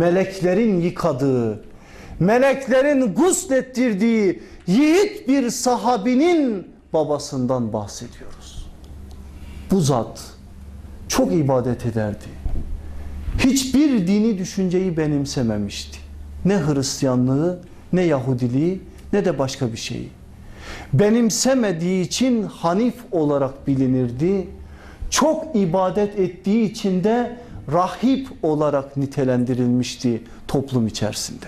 meleklerin yıkadığı, meleklerin guslettirdiği yiğit bir sahabinin babasından bahsediyoruz. Bu zat çok ibadet ederdi. Hiçbir dini düşünceyi benimsememişti. Ne Hristiyanlığı, ne Yahudiliği, ne de başka bir şeyi. Benimsemediği için Hanif olarak bilinirdi. Çok ibadet ettiği için de rahip olarak nitelendirilmişti toplum içerisinde.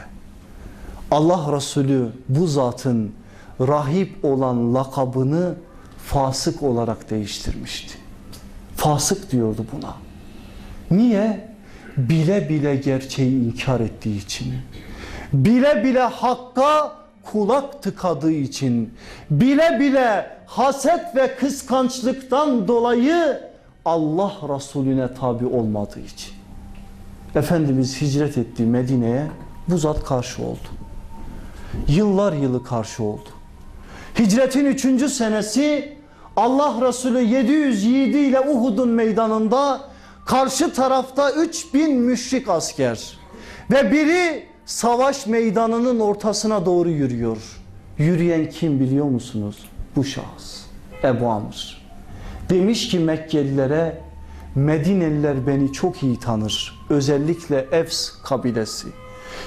Allah Resulü bu zatın rahip olan lakabını fasık olarak değiştirmişti. Fasık diyordu buna. Niye? Bile bile gerçeği inkar ettiği için. Bile bile hakka kulak tıkadığı için. Bile bile haset ve kıskançlıktan dolayı Allah Resulüne tabi olmadığı için. Efendimiz hicret etti Medine'ye bu zat karşı oldu. Yıllar yılı karşı oldu. Hicretin üçüncü senesi Allah Resulü 700 yiğidiyle Uhud'un meydanında karşı tarafta 3000 müşrik asker ve biri savaş meydanının ortasına doğru yürüyor. Yürüyen kim biliyor musunuz? Bu şahıs Ebu Amr. Demiş ki Mekkelilere Medineliler beni çok iyi tanır. Özellikle Efs kabilesi.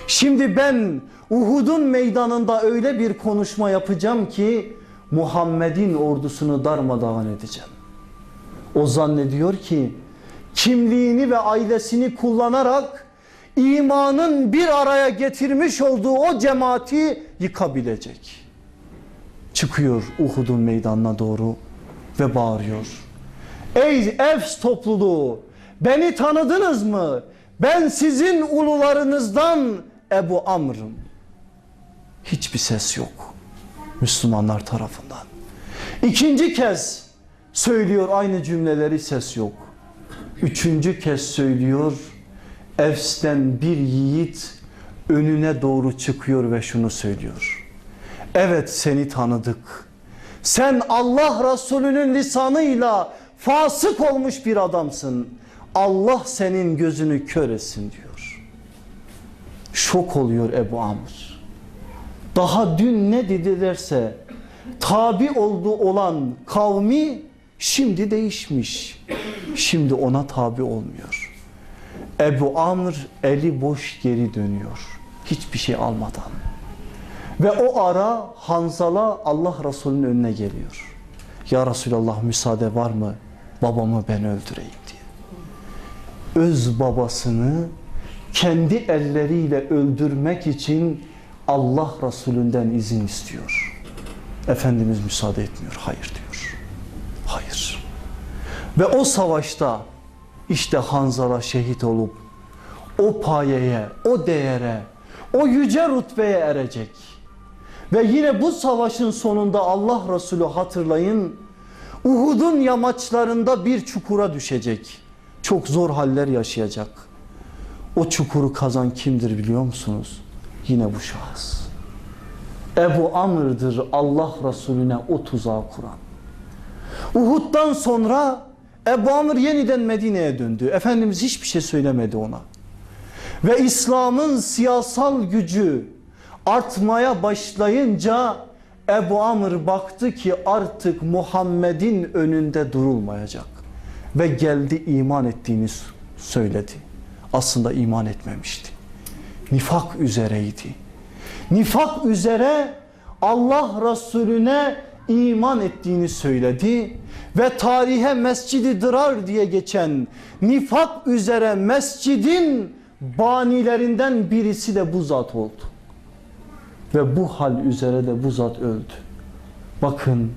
Şimdi ben Uhud'un meydanında öyle bir konuşma yapacağım ki Muhammed'in ordusunu darmadağın edeceğim. O zannediyor ki kimliğini ve ailesini kullanarak imanın bir araya getirmiş olduğu o cemaati yıkabilecek. Çıkıyor Uhud'un meydanına doğru ve bağırıyor. Ey Efs topluluğu beni tanıdınız mı? Ben sizin ulularınızdan Ebu Amr'ım. Hiçbir ses yok Müslümanlar tarafından. İkinci kez söylüyor aynı cümleleri ses yok. Üçüncü kez söylüyor Efs'ten bir yiğit önüne doğru çıkıyor ve şunu söylüyor. Evet seni tanıdık. Sen Allah Resulü'nün lisanıyla fasık olmuş bir adamsın. Allah senin gözünü kör etsin diyor. Şok oluyor Ebu Amr. Daha dün ne dedilerse tabi oldu olan kavmi şimdi değişmiş. Şimdi ona tabi olmuyor. Ebu Amr eli boş geri dönüyor. Hiçbir şey almadan. Ve o ara Hanzala Allah Resulü'nün önüne geliyor. Ya Resulallah müsaade var mı babamı ben öldüreyim diye. Öz babasını kendi elleriyle öldürmek için Allah Resulünden izin istiyor. Efendimiz müsaade etmiyor. Hayır diyor. Hayır. Ve o savaşta işte Hanzala şehit olup o payeye, o değere, o yüce rütbeye erecek. Ve yine bu savaşın sonunda Allah Resulü hatırlayın Uhud'un yamaçlarında bir çukura düşecek. Çok zor haller yaşayacak. O çukuru kazan kimdir biliyor musunuz? Yine bu şahıs. Ebu Amr'dır Allah Resulüne o tuzağı kuran. Uhud'dan sonra Ebu Amr yeniden Medine'ye döndü. Efendimiz hiçbir şey söylemedi ona. Ve İslam'ın siyasal gücü artmaya başlayınca Ebu Amr baktı ki artık Muhammed'in önünde durulmayacak. Ve geldi iman ettiğini söyledi. Aslında iman etmemişti. Nifak üzereydi. Nifak üzere Allah Resulüne iman ettiğini söyledi ve tarihe Mescidi Dırar diye geçen nifak üzere mescidin banilerinden birisi de bu zat oldu. Ve bu hal üzere de bu zat öldü. Bakın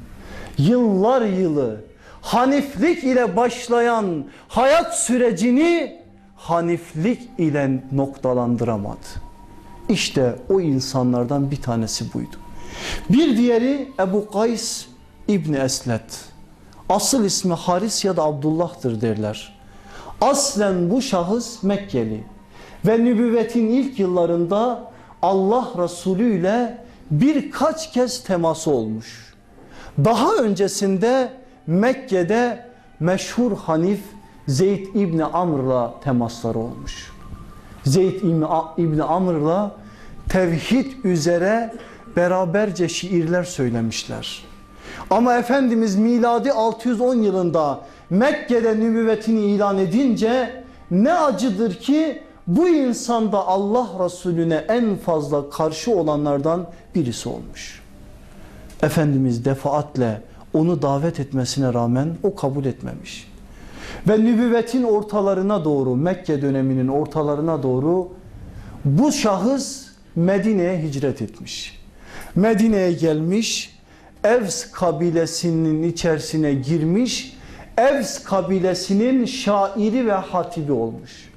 yıllar yılı haniflik ile başlayan hayat sürecini haniflik ile noktalandıramadı. İşte o insanlardan bir tanesi buydu. Bir diğeri Ebu Kays İbni Eslet. Asıl ismi Haris ya da Abdullah'tır derler. Aslen bu şahıs Mekkeli ve nübüvvetin ilk yıllarında Allah Resulü ile birkaç kez teması olmuş. Daha öncesinde Mekke'de meşhur Hanif Zeyd İbni Amr'la temasları olmuş. Zeyd İbni, Amr'la tevhid üzere beraberce şiirler söylemişler. Ama Efendimiz miladi 610 yılında Mekke'de nübüvvetini ilan edince ne acıdır ki bu insan da Allah Resulüne en fazla karşı olanlardan birisi olmuş. Efendimiz defaatle onu davet etmesine rağmen o kabul etmemiş. Ve nübüvvetin ortalarına doğru Mekke döneminin ortalarına doğru bu şahıs Medine'ye hicret etmiş. Medine'ye gelmiş Evs kabilesinin içerisine girmiş Evs kabilesinin şairi ve hatibi olmuş.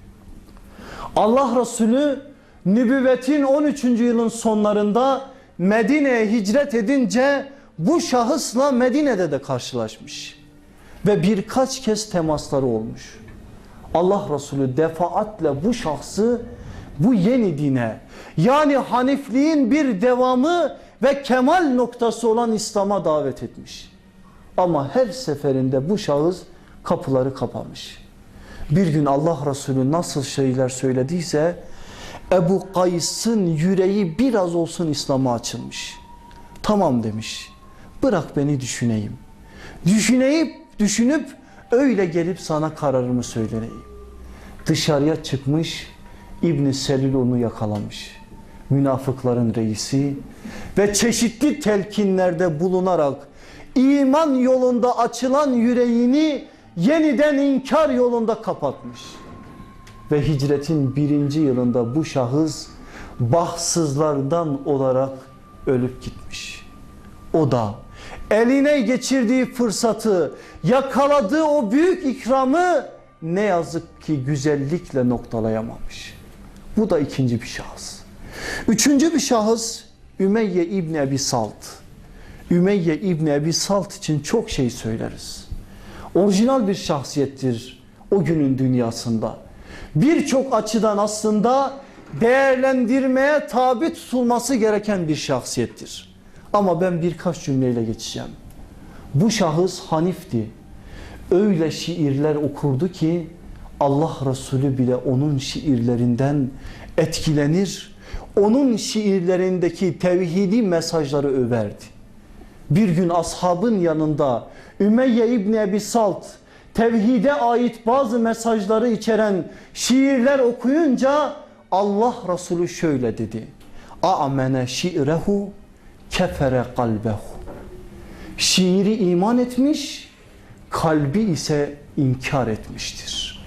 Allah Resulü nübüvvetin 13. yılın sonlarında Medine'ye hicret edince bu şahısla Medine'de de karşılaşmış. Ve birkaç kez temasları olmuş. Allah Resulü defaatle bu şahsı bu yeni dine yani Hanifliğin bir devamı ve kemal noktası olan İslam'a davet etmiş. Ama her seferinde bu şahıs kapıları kapamış. Bir gün Allah Resulü nasıl şeyler söylediyse Ebu Kays'ın yüreği biraz olsun İslam'a açılmış. Tamam demiş. Bırak beni düşüneyim. Düşüneyip düşünüp öyle gelip sana kararımı söyleyeyim. Dışarıya çıkmış İbn Selül onu yakalamış. Münafıkların reisi ve çeşitli telkinlerde bulunarak iman yolunda açılan yüreğini yeniden inkar yolunda kapatmış. Ve hicretin birinci yılında bu şahıs bahtsızlardan olarak ölüp gitmiş. O da eline geçirdiği fırsatı, yakaladığı o büyük ikramı ne yazık ki güzellikle noktalayamamış. Bu da ikinci bir şahıs. Üçüncü bir şahıs Ümeyye İbni Ebi Salt. Ümeyye İbni Ebi Salt için çok şey söyleriz. Orijinal bir şahsiyettir o günün dünyasında. Birçok açıdan aslında değerlendirmeye tabi tutulması gereken bir şahsiyettir. Ama ben birkaç cümleyle geçeceğim. Bu şahıs Hanif'ti. Öyle şiirler okurdu ki Allah Resulü bile onun şiirlerinden etkilenir. Onun şiirlerindeki tevhidi mesajları överdi. Bir gün ashabın yanında Ümeyye İbni Ebi Salt tevhide ait bazı mesajları içeren şiirler okuyunca Allah Resulü şöyle dedi. A'mene şi'rehu kefere kalbehu. Şiiri iman etmiş, kalbi ise inkar etmiştir.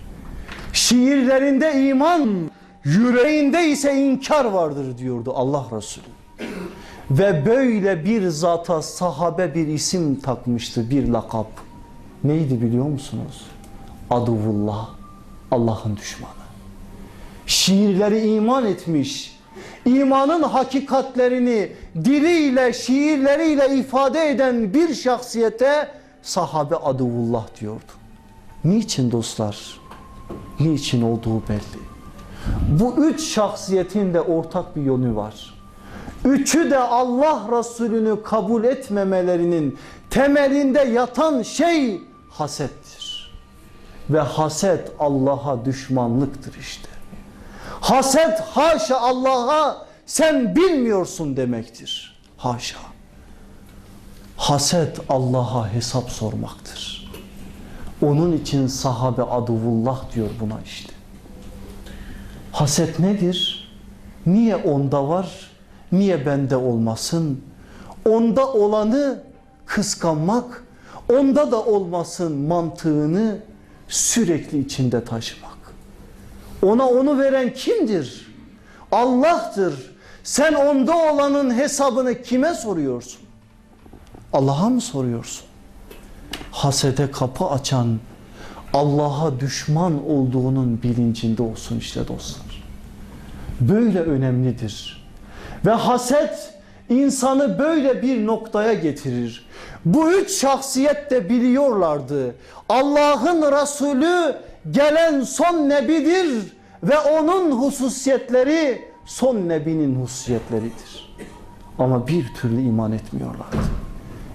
Şiirlerinde iman, yüreğinde ise inkar vardır diyordu Allah Resulü. Ve böyle bir zata sahabe bir isim takmıştı, bir lakap. Neydi biliyor musunuz? Aduvullah, Allah'ın düşmanı. Şiirleri iman etmiş, imanın hakikatlerini diliyle, şiirleriyle ifade eden bir şahsiyete sahabe aduvullah diyordu. Niçin dostlar? Niçin olduğu belli. Bu üç şahsiyetin de ortak bir yönü var. Üçü de Allah Resulü'nü kabul etmemelerinin temelinde yatan şey hasettir. Ve haset Allah'a düşmanlıktır işte. Haset haşa Allah'a sen bilmiyorsun demektir. Haşa. Haset Allah'a hesap sormaktır. Onun için sahabe aduvullah diyor buna işte. Haset nedir? Niye onda var? Niye bende olmasın? Onda olanı kıskanmak, onda da olmasın mantığını sürekli içinde taşımak. Ona onu veren kimdir? Allah'tır. Sen onda olanın hesabını kime soruyorsun? Allah'a mı soruyorsun? Hasede kapı açan Allah'a düşman olduğunun bilincinde olsun işte dostlar. Böyle önemlidir. Ve haset insanı böyle bir noktaya getirir. Bu üç şahsiyet de biliyorlardı. Allah'ın Resulü gelen son nebidir ve onun hususiyetleri son nebinin hususiyetleridir. Ama bir türlü iman etmiyorlardı.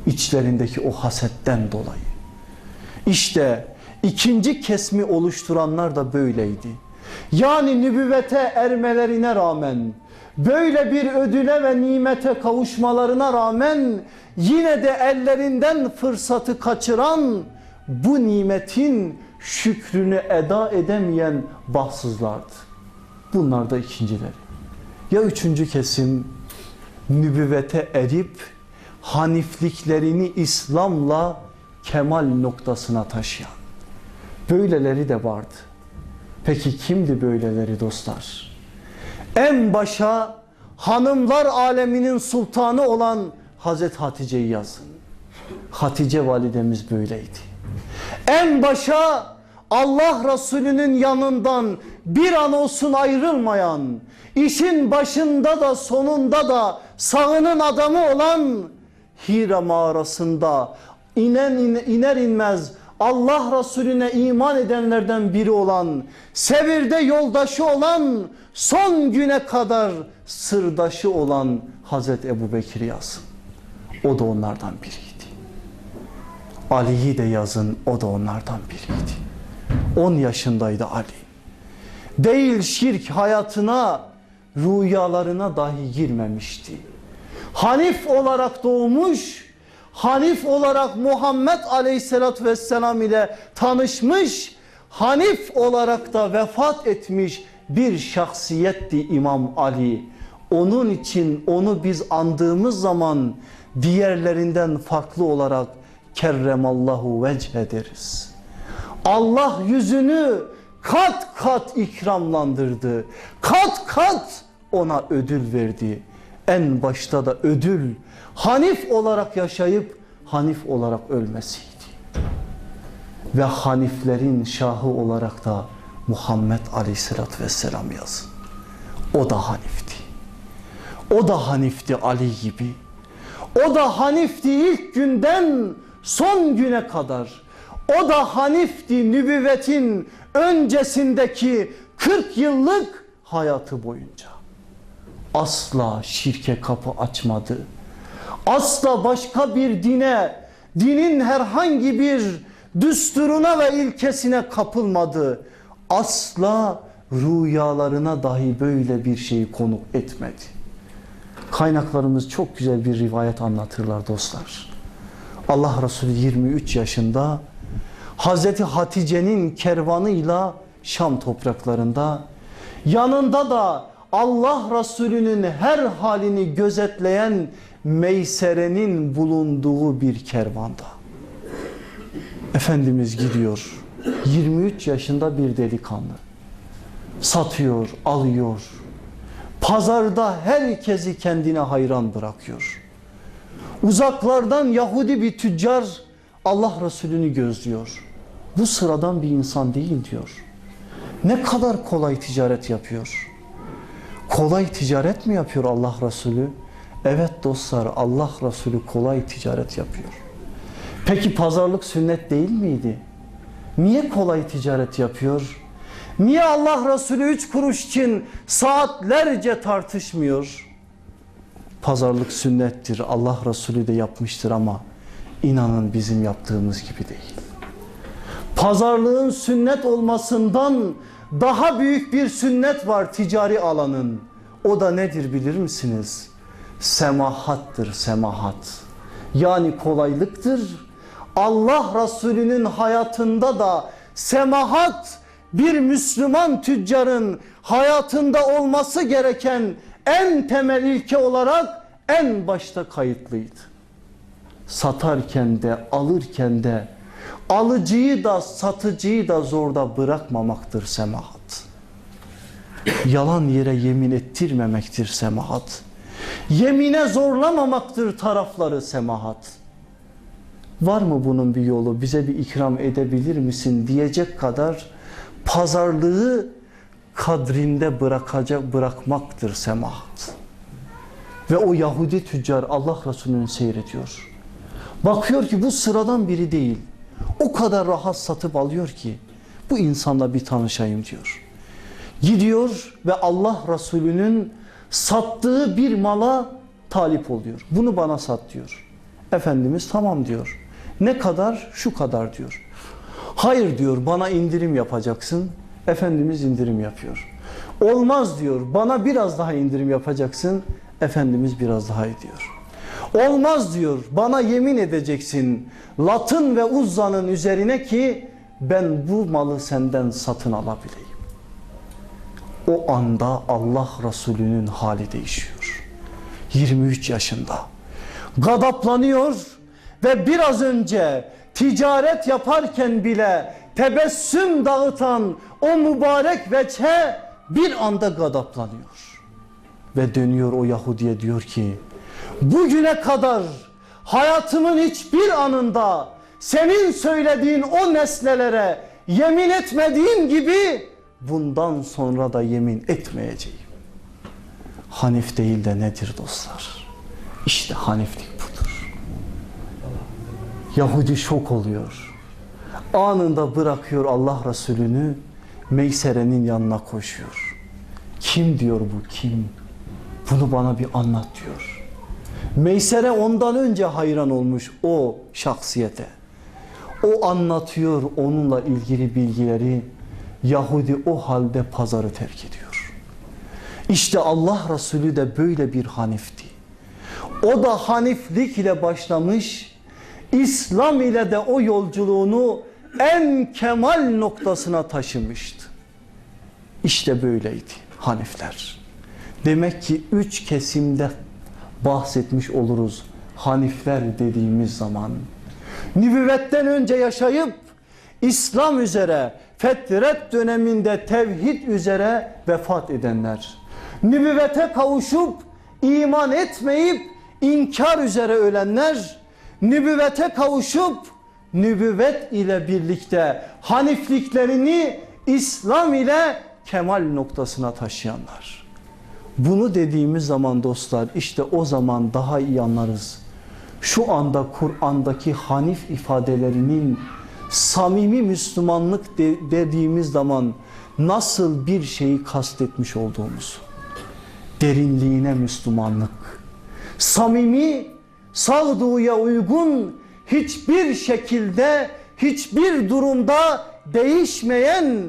İçlerindeki o hasetten dolayı. İşte ikinci kesmi oluşturanlar da böyleydi. yani nübüvvete ermelerine rağmen böyle bir ödüle ve nimete kavuşmalarına rağmen yine de ellerinden fırsatı kaçıran bu nimetin şükrünü eda edemeyen bahtsızlardı. Bunlar da ikincileri. Ya üçüncü kesim nübüvvete erip hanifliklerini İslam'la kemal noktasına taşıyan. Böyleleri de vardı. Peki kimdi böyleleri dostlar? En başa hanımlar aleminin sultanı olan Hazreti Hatice'yi yazın. Hatice validemiz böyleydi. En başa Allah Resulü'nün yanından bir an olsun ayrılmayan, işin başında da sonunda da sağının adamı olan Hira mağarasında inen, iner inmez Allah Resulüne iman edenlerden biri olan, Sevir'de yoldaşı olan, son güne kadar sırdaşı olan Hazreti Ebu Bekir yazın. O da onlardan biriydi. Ali'yi de yazın o da onlardan biriydi. 10 yaşındaydı Ali. Değil şirk hayatına, rüyalarına dahi girmemişti. Hanif olarak doğmuş, Hanif olarak Muhammed Aleyhisselatü Vesselam ile tanışmış, Hanif olarak da vefat etmiş bir şahsiyetti İmam Ali. Onun için onu biz andığımız zaman diğerlerinden farklı olarak kerremallahu vece deriz. Allah yüzünü kat kat ikramlandırdı. Kat kat ona ödül verdi. En başta da ödül Hanif olarak yaşayıp Hanif olarak ölmesiydi. Ve Haniflerin şahı olarak da Muhammed Aleyhisselatü Vesselam yazın. O da Hanifti. O da Hanifti Ali gibi. O da Hanifti ilk günden son güne kadar. O da Hanifti nübüvvetin öncesindeki 40 yıllık hayatı boyunca. Asla şirke kapı açmadı. Asla başka bir dine, dinin herhangi bir düsturuna ve ilkesine kapılmadı. Asla rüyalarına dahi böyle bir şeyi konuk etmedi. Kaynaklarımız çok güzel bir rivayet anlatırlar dostlar. Allah Resulü 23 yaşında Hazreti Hatice'nin kervanıyla Şam topraklarında yanında da Allah Resulü'nün her halini gözetleyen Meysere'nin bulunduğu bir kervanda. Efendimiz gidiyor. 23 yaşında bir delikanlı. Satıyor, alıyor. Pazarda herkesi kendine hayran bırakıyor. Uzaklardan Yahudi bir tüccar Allah Resulü'nü gözlüyor. Bu sıradan bir insan değil diyor. Ne kadar kolay ticaret yapıyor. Kolay ticaret mi yapıyor Allah Resulü? Evet dostlar Allah Resulü kolay ticaret yapıyor. Peki pazarlık sünnet değil miydi? Niye kolay ticaret yapıyor? Niye Allah Resulü üç kuruş için saatlerce tartışmıyor? Pazarlık sünnettir. Allah Resulü de yapmıştır ama inanın bizim yaptığımız gibi değil. Pazarlığın sünnet olmasından daha büyük bir sünnet var ticari alanın. O da nedir bilir misiniz? Semahattır semahat. Yani kolaylıktır. Allah Resulü'nün hayatında da semahat bir Müslüman tüccarın hayatında olması gereken en temel ilke olarak en başta kayıtlıydı. Satarken de alırken de alıcıyı da satıcıyı da zorda bırakmamaktır semahat. Yalan yere yemin ettirmemektir semahat. Yemine zorlamamaktır tarafları semahat. Var mı bunun bir yolu bize bir ikram edebilir misin diyecek kadar pazarlığı kadrinde bırakacak bırakmaktır semahat. Ve o Yahudi tüccar Allah Resulü'nü seyrediyor. Bakıyor ki bu sıradan biri değil. O kadar rahat satıp alıyor ki bu insanla bir tanışayım diyor. Gidiyor ve Allah Resulü'nün sattığı bir mala talip oluyor. Bunu bana sat diyor. Efendimiz tamam diyor. Ne kadar? Şu kadar diyor. Hayır diyor bana indirim yapacaksın. Efendimiz indirim yapıyor. Olmaz diyor bana biraz daha indirim yapacaksın. Efendimiz biraz daha ediyor. Olmaz diyor bana yemin edeceksin Latın ve Uzza'nın üzerine ki ben bu malı senden satın alabileyim. O anda Allah Resulü'nün hali değişiyor. 23 yaşında. Gadaplanıyor ve biraz önce ticaret yaparken bile tebessüm dağıtan o mübarek veçhe bir anda gadaplanıyor. Ve dönüyor o Yahudi'ye diyor ki bugüne kadar hayatımın hiçbir anında senin söylediğin o nesnelere yemin etmediğim gibi bundan sonra da yemin etmeyeceğim. Hanif değil de nedir dostlar? İşte haniflik budur. Yahudi şok oluyor. Anında bırakıyor Allah Resulü'nü Meysere'nin yanına koşuyor. Kim diyor bu kim? Bunu bana bir anlat diyor. Meysere ondan önce hayran olmuş o şahsiyete. O anlatıyor onunla ilgili bilgileri. Yahudi o halde pazarı terk ediyor. İşte Allah Resulü de böyle bir hanifti. O da haniflik ile başlamış, İslam ile de o yolculuğunu en kemal noktasına taşımıştı. İşte böyleydi hanifler. Demek ki üç kesimde bahsetmiş oluruz hanifler dediğimiz zaman. Nübüvvetten önce yaşayıp İslam üzere fetret döneminde tevhid üzere vefat edenler. Nübüvvete kavuşup iman etmeyip inkar üzere ölenler. Nübüvvete kavuşup nübüvvet ile birlikte hanifliklerini İslam ile kemal noktasına taşıyanlar. Bunu dediğimiz zaman dostlar işte o zaman daha iyi anlarız. Şu anda Kur'an'daki hanif ifadelerinin samimi Müslümanlık de- dediğimiz zaman nasıl bir şeyi kastetmiş olduğumuzu. Derinliğine Müslümanlık. Samimi, sağduyuya uygun hiçbir şekilde, hiçbir durumda değişmeyen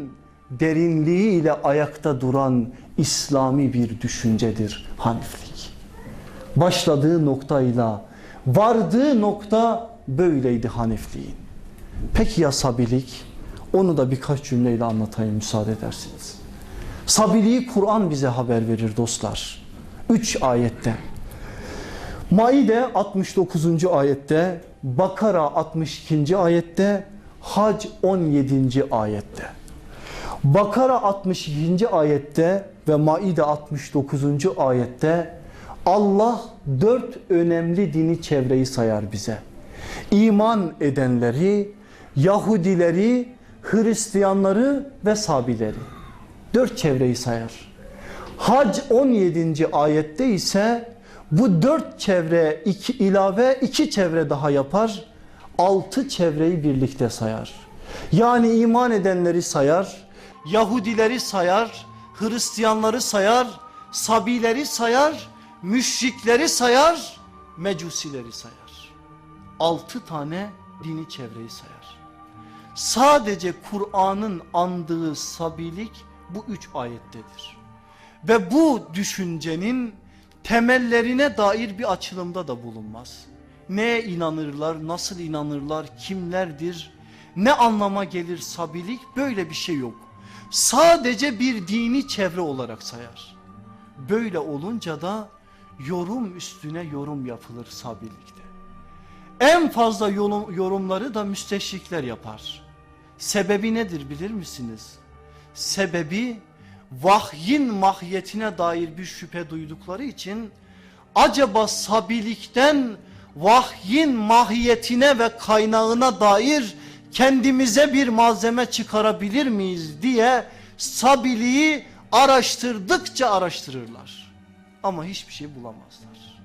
derinliğiyle ayakta duran İslami bir düşüncedir haniflik. Başladığı noktayla vardığı nokta böyleydi hanifliğin. Peki ya sabilik? Onu da birkaç cümleyle anlatayım müsaade edersiniz. Sabiliği Kur'an bize haber verir dostlar. Üç ayette. Maide 69. ayette, Bakara 62. ayette, Hac 17. ayette. Bakara 62. ayette ve Maide 69. ayette Allah dört önemli dini çevreyi sayar bize. İman edenleri, Yahudileri, Hristiyanları ve Sabileri. Dört çevreyi sayar. Hac 17. ayette ise bu dört çevre iki, ilave iki çevre daha yapar. Altı çevreyi birlikte sayar. Yani iman edenleri sayar, Yahudileri sayar, Hristiyanları sayar, Sabileri sayar, müşrikleri sayar, Mecusileri sayar. Altı tane dini çevreyi sayar. Sadece Kur'an'ın andığı sabilik bu üç ayettedir. Ve bu düşüncenin temellerine dair bir açılımda da bulunmaz. Neye inanırlar, nasıl inanırlar, kimlerdir, ne anlama gelir sabilik böyle bir şey yok. Sadece bir dini çevre olarak sayar. Böyle olunca da yorum üstüne yorum yapılır sabilikte. En fazla yorum, yorumları da müsteşrikler yapar. Sebebi nedir bilir misiniz? Sebebi vahyin mahiyetine dair bir şüphe duydukları için acaba sabilikten vahyin mahiyetine ve kaynağına dair kendimize bir malzeme çıkarabilir miyiz diye sabiliği araştırdıkça araştırırlar. Ama hiçbir şey bulamazlar.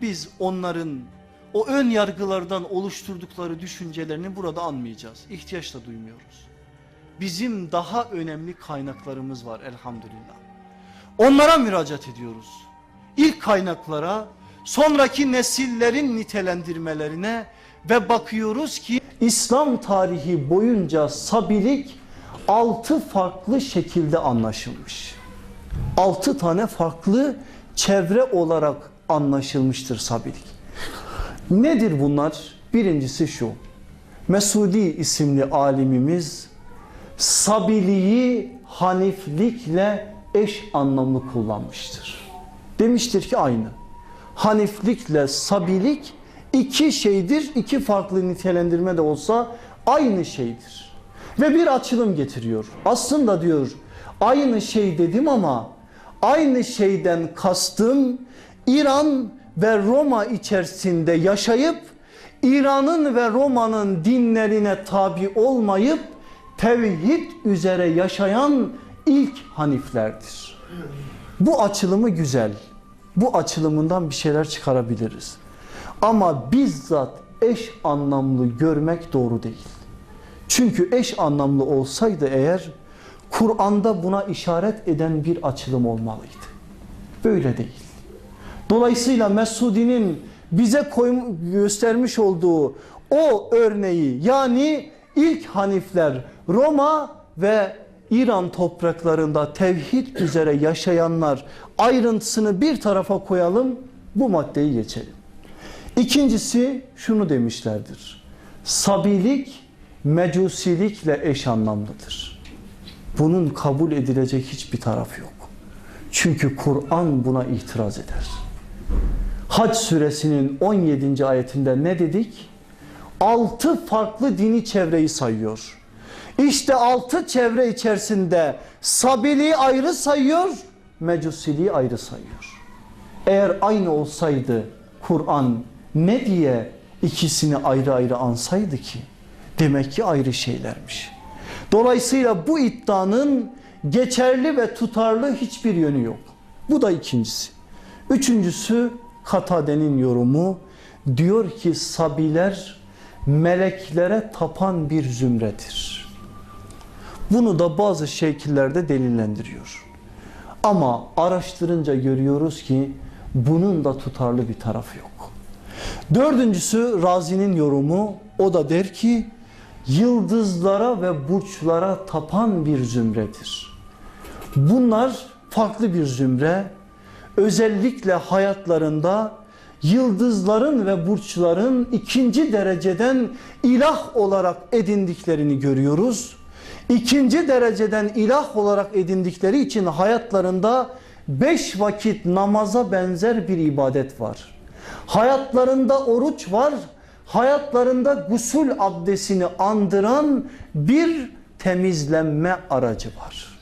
Biz onların o ön yargılardan oluşturdukları düşüncelerini burada anmayacağız. İhtiyaç da duymuyoruz. Bizim daha önemli kaynaklarımız var elhamdülillah. Onlara müracaat ediyoruz. İlk kaynaklara, sonraki nesillerin nitelendirmelerine ve bakıyoruz ki İslam tarihi boyunca sabilik altı farklı şekilde anlaşılmış. Altı tane farklı çevre olarak anlaşılmıştır sabilik. Nedir bunlar? Birincisi şu. Mesudi isimli alimimiz sabiliği haniflikle eş anlamlı kullanmıştır. Demiştir ki aynı. Haniflikle sabilik iki şeydir, iki farklı nitelendirme de olsa aynı şeydir. Ve bir açılım getiriyor. Aslında diyor aynı şey dedim ama aynı şeyden kastım İran ve Roma içerisinde yaşayıp İran'ın ve Roma'nın dinlerine tabi olmayıp tevhid üzere yaşayan ilk haniflerdir. Bu açılımı güzel. Bu açılımından bir şeyler çıkarabiliriz. Ama bizzat eş anlamlı görmek doğru değil. Çünkü eş anlamlı olsaydı eğer Kur'an'da buna işaret eden bir açılım olmalıydı. Böyle değil. Dolayısıyla Mesudi'nin bize koy, göstermiş olduğu o örneği yani ilk hanifler Roma ve İran topraklarında tevhid üzere yaşayanlar ayrıntısını bir tarafa koyalım bu maddeyi geçelim. İkincisi şunu demişlerdir. Sabilik mecusilikle eş anlamlıdır. Bunun kabul edilecek hiçbir taraf yok. Çünkü Kur'an buna itiraz eder. Hac suresinin 17. ayetinde ne dedik? Altı farklı dini çevreyi sayıyor. İşte altı çevre içerisinde Sabiliği ayrı sayıyor, Mecusiliği ayrı sayıyor. Eğer aynı olsaydı Kur'an ne diye ikisini ayrı ayrı ansaydı ki? Demek ki ayrı şeylermiş. Dolayısıyla bu iddianın geçerli ve tutarlı hiçbir yönü yok. Bu da ikincisi. Üçüncüsü Katade'nin yorumu diyor ki sabiler meleklere tapan bir zümredir. Bunu da bazı şekillerde delillendiriyor. Ama araştırınca görüyoruz ki bunun da tutarlı bir tarafı yok. Dördüncüsü Razi'nin yorumu o da der ki yıldızlara ve burçlara tapan bir zümredir. Bunlar farklı bir zümre. Özellikle hayatlarında yıldızların ve burçların ikinci dereceden ilah olarak edindiklerini görüyoruz. İkinci dereceden ilah olarak edindikleri için hayatlarında beş vakit namaza benzer bir ibadet var. Hayatlarında oruç var. Hayatlarında gusül abdestini andıran bir temizlenme aracı var.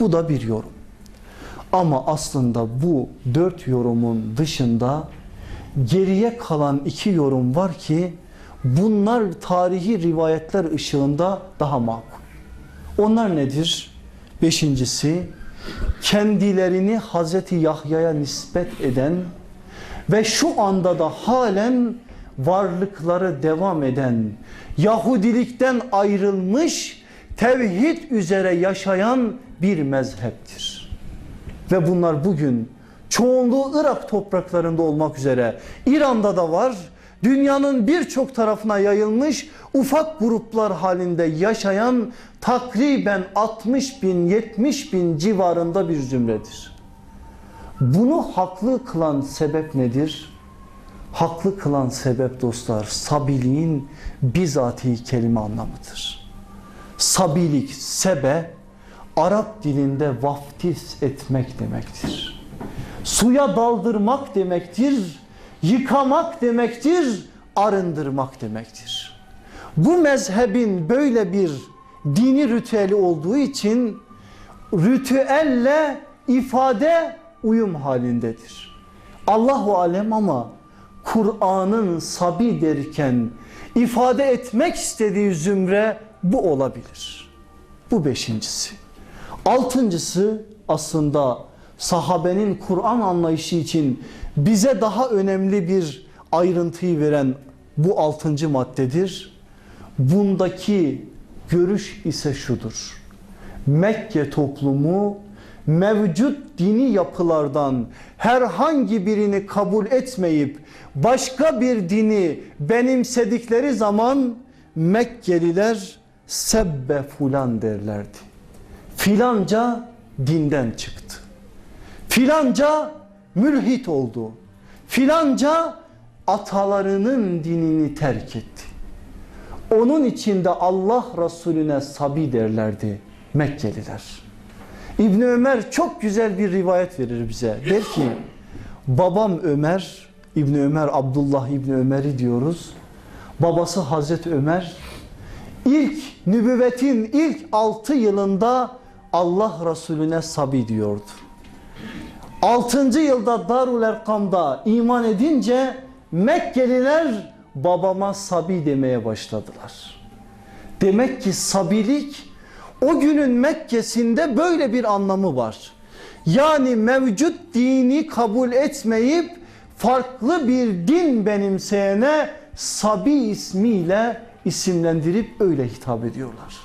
Bu da bir yorum. Ama aslında bu dört yorumun dışında geriye kalan iki yorum var ki bunlar tarihi rivayetler ışığında daha makul. Onlar nedir? Beşincisi kendilerini Hazreti Yahya'ya nispet eden ve şu anda da halen varlıkları devam eden Yahudilikten ayrılmış tevhid üzere yaşayan bir mezheptir. Ve bunlar bugün çoğunluğu Irak topraklarında olmak üzere İran'da da var. Dünyanın birçok tarafına yayılmış ufak gruplar halinde yaşayan takriben 60 bin 70 bin civarında bir zümredir. Bunu haklı kılan sebep nedir? Haklı kılan sebep dostlar sabiliğin bizatihi kelime anlamıdır. Sabilik, sebe Arap dilinde vaftiz etmek demektir. Suya daldırmak demektir, yıkamak demektir, arındırmak demektir. Bu mezhebin böyle bir dini ritüeli olduğu için ritüelle ifade uyum halindedir. Allahu alem ama Kur'an'ın sabi derken ifade etmek istediği zümre bu olabilir. Bu beşincisi. Altıncısı aslında sahabenin Kur'an anlayışı için bize daha önemli bir ayrıntıyı veren bu altıncı maddedir. Bundaki görüş ise şudur. Mekke toplumu mevcut dini yapılardan herhangi birini kabul etmeyip başka bir dini benimsedikleri zaman Mekkeliler sebbe fulan derlerdi. Filanca dinden çıktı. Filanca mülhit oldu. Filanca atalarının dinini terk etti. Onun içinde Allah Resulüne sabi derlerdi Mekkeliler. İbn Ömer çok güzel bir rivayet verir bize. Der ki babam Ömer, İbn Ömer Abdullah İbn Ömer'i diyoruz. Babası Hazreti Ömer ilk nübüvvetin ilk 6 yılında Allah Resulüne sabi diyordu. 6. yılda Darul Erkam'da iman edince Mekkeliler babama sabi demeye başladılar. Demek ki sabilik o günün Mekke'sinde böyle bir anlamı var. Yani mevcut dini kabul etmeyip farklı bir din benimseyene sabi ismiyle isimlendirip öyle hitap ediyorlar.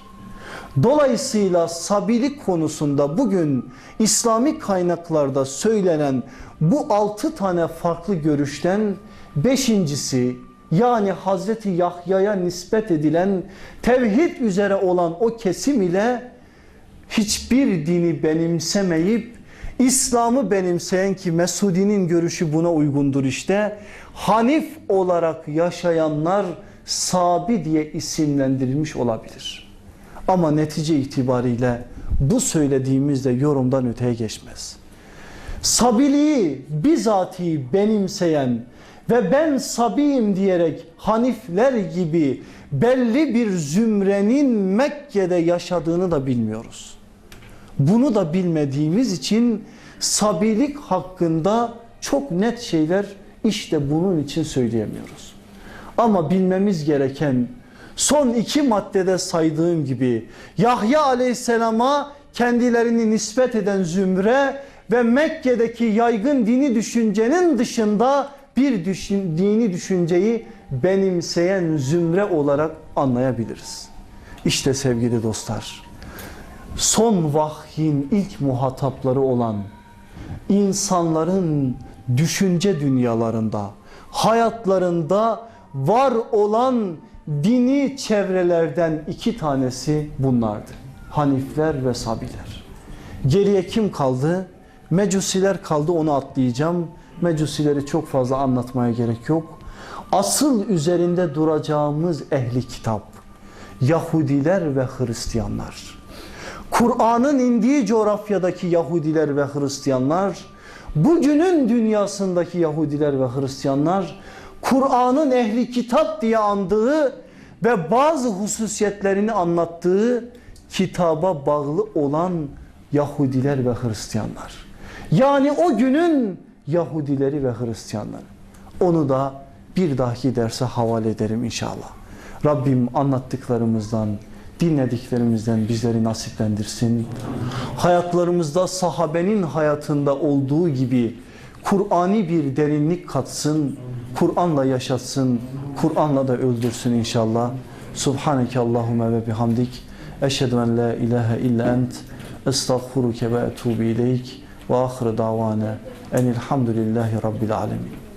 Dolayısıyla sabilik konusunda bugün İslami kaynaklarda söylenen bu altı tane farklı görüşten beşincisi yani Hazreti Yahya'ya nispet edilen tevhid üzere olan o kesim ile hiçbir dini benimsemeyip İslam'ı benimseyen ki Mesudi'nin görüşü buna uygundur işte. Hanif olarak yaşayanlar Sabi diye isimlendirilmiş olabilir. Ama netice itibariyle bu söylediğimizde yorumdan öteye geçmez. Sabiliği bizatihi benimseyen ve ben sabiyim diyerek Hanifler gibi belli bir zümrenin Mekke'de yaşadığını da bilmiyoruz. Bunu da bilmediğimiz için sabilik hakkında çok net şeyler işte bunun için söyleyemiyoruz. Ama bilmemiz gereken son iki maddede saydığım gibi Yahya aleyhisselama kendilerini nispet eden zümre ve Mekke'deki yaygın dini düşüncenin dışında bir düşün, dini düşünceyi benimseyen zümre olarak anlayabiliriz. İşte sevgili dostlar son vahyin ilk muhatapları olan insanların düşünce dünyalarında, hayatlarında var olan dini çevrelerden iki tanesi bunlardı. Hanifler ve Sabiler. Geriye kim kaldı? Mecusiler kaldı onu atlayacağım. Mecusileri çok fazla anlatmaya gerek yok. Asıl üzerinde duracağımız ehli kitap. Yahudiler ve Hristiyanlar. Kur'an'ın indiği coğrafyadaki Yahudiler ve Hristiyanlar, bugünün dünyasındaki Yahudiler ve Hristiyanlar, Kur'an'ın ehli kitap diye andığı ve bazı hususiyetlerini anlattığı kitaba bağlı olan Yahudiler ve Hristiyanlar. Yani o günün Yahudileri ve Hristiyanları. Onu da bir dahaki derse havale ederim inşallah. Rabbim anlattıklarımızdan, dinlediklerimizden bizleri nasiplendirsin. Hayatlarımızda sahabenin hayatında olduğu gibi Kur'ani bir derinlik katsın. Kur'an'la yaşatsın. Kur'an'la da öldürsün inşallah. Subhaneke Allahümme ve bihamdik. Eşhedü en la ilahe illa ent. Estağfuruke ve etubu ileyk. Ve ahire davane. Enilhamdülillahi Rabbil alemin.